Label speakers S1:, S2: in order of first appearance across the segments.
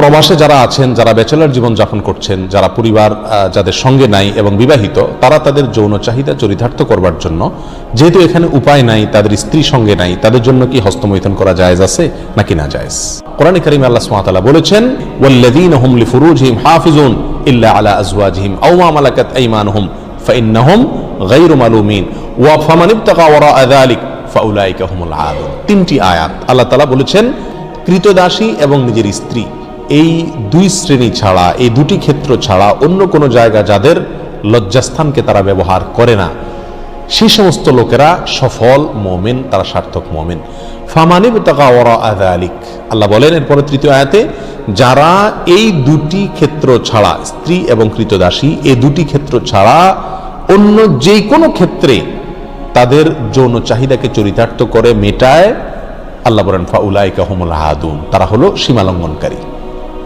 S1: প্রবাসে যারা আছেন, যারা ব্যাচেলার জীবন যাপন করছেন, যারা পরিবার যাদের সঙ্গে নাই এবং বিবাহিত, তারা তাদের যৌন চাহিদা চরিতার্থ করবার জন্য, যেহেতু এখানে উপায় নাই, তাদের স্ত্রী সঙ্গে নাই, তাদের জন্য কি হস্তমৈথুন করা জায়েজ আছে নাকি না জায়েজ? কোরআন করিম আল্লাহ তাআলা বলেছেন, ওয়াল্লাযীনা হুম লিফুরুজিহিম হাফিজুন ইল্লা আলা আজওয়াজিহিম আও মা মালাকাত আইমানুহুম, ফাইন্নাহুম গায়রু মালুমিন, ওয়া ফামান ইবতাগা ওয়ারা যালিক, ফাউলাইকা হুমুল আদুন তিনটি আয়াত আল্লাহ তাআলা বলেছেন, কৃতদাসী এবং নিজের স্ত্রী এই দুই শ্রেণি ছাড়া, এই দুটি ক্ষেত্র ছাড়া অন্য কোনো জায়গা যাদের লজ্জাস্থানকে তারা ব্যবহার করে না। সেই সমস্ত লোকেরা সফল মোমেন, তারা সার্থক মোমেন। ফামানিব তাকা ওরা আলিক আল্লাহ বলেন এরপরে তৃতীয় আয়াতে, যারা এই দুটি ক্ষেত্র ছাড়া, স্ত্রী এবং কৃতদাসী, এই দুটি ক্ষেত্র ছাড়া অন্য যে কোনো ক্ষেত্রে তাদের যৌন চাহিদাকে চরিতার্থ করে মেটায়, আল্লাহ বলেন ফাউলাইকা হুমুল হাদুন। তারা হলো সীমালঙ্ঘনকারী।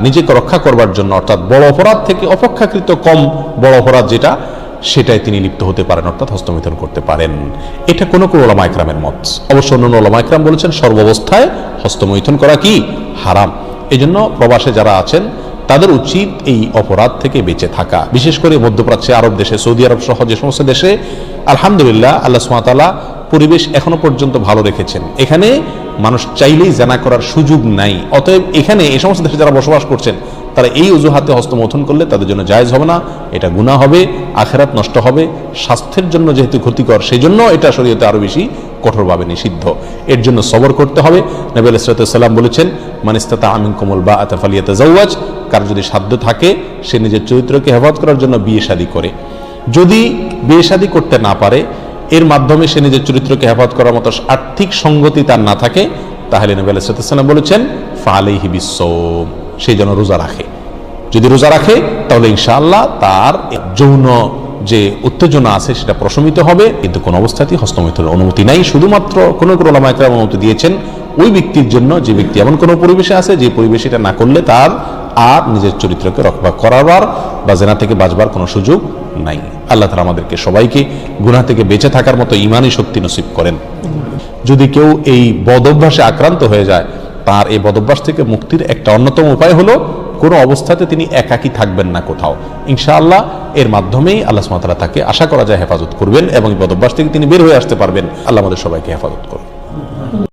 S1: নিজেকে রক্ষা করবার জন্য, অর্থাৎ বড় অপরাধ থেকে অপেক্ষাকৃত কম বড় অপরাধ যেটা সেটাই তিনি লিপ্ত হতে পারেন, অর্থাৎ হস্তমিথন করতে পারেন। এটা কোনো কোনো ওলামা একরামের মত। অবশ্য অন্য ওলামা একরাম বলেছেন, সর্বাবস্থায় হস্তমৈথুন করা কি? হারাম। এই জন্য প্রবাসে যারা আছেন, তাদের উচিত এই অপরাধ থেকে বেঁচে থাকা। বিশেষ করে মধ্যপ্রাচ্যে, আরব দেশে, সৌদি আরব সহ যে সমস্ত দেশে, আলহামদুলিল্লাহ, আল্লাহ সুমাতালা পরিবেশ এখনও পর্যন্ত ভালো রেখেছেন। এখানে মানুষ চাইলেই জানা করার সুযোগ নাই। অতএব এখানে এই সমস্ত দেশে যারা বসবাস করছেন, তারা এই অজুহাতে হস্তমথন করলে তাদের জন্য জায়জ হবে না। এটা গুণা হবে, আখেরাত নষ্ট হবে। স্বাস্থ্যের জন্য যেহেতু ক্ষতিকর সেই জন্য এটা শরীয়তে আরও বেশি কঠোরভাবে নিষিদ্ধ। এর জন্য সবর করতে হবে। নবী আলাইসালাম বলেছেন মানিস্তাতা আমিন কোমল বা আতাফালিয়াতে জাওয়াজ কার যদি সাধ্য থাকে, সে নিজের চরিত্রকে হেফাজত করার জন্য বিয়ে শাদী করে। যদি বিয়ে শাদী করতে না পারে এর মাধ্যমে সে নিজের চরিত্রকে হেফাজত করার মতো আর্থিক সঙ্গতি তার না থাকে, তাহলে নবী আলাইসালাম বলেছেন ফালেহি বিশ্ব সেই যেন রোজা রাখে। যদি রোজা রাখে, তাহলে ইনশাআল্লাহ তার যৌন যে উত্তেজনা আছে, সেটা প্রশমিত হবে। কিন্তু কোনো অবস্থাতেই হস্তমৈথুনের অনুমতি নাই। শুধুমাত্র কোনো কোন ওলামাইকরা অনুমতি দিয়েছেন, ওই ব্যক্তির জন্য যে ব্যক্তি এমন কোনো পরিবেশে আছে, যে পরিবেশে এটা না করলে তার আর নিজের চরিত্রকে রক্ষা করাবার বা জেনা থেকে বাঁচবার কোনো সুযোগ নাই। আল্লাহ তালা আমাদেরকে সবাইকে গুনাহ থেকে বেঁচে থাকার মতো ইমানই শক্তি নসিব করেন। যদি কেউ এই বদভ্যাসে আক্রান্ত হয়ে যায়, তার এই বদভ্যাস থেকে মুক্তির একটা অন্যতম উপায় হলো, কোনো অবস্থাতে তিনি একাকী থাকবেন না কোথাও। ইনশাআল্লাহ, এর মাধ্যমেই আল্লাহ সুমাতারা তাকে আশা করা যায় হেফাজত করবেন এবং এই বদভ্যাস থেকে তিনি বের হয়ে আসতে পারবেন। আল্লাহ আমাদের সবাইকে হেফাজত করুন।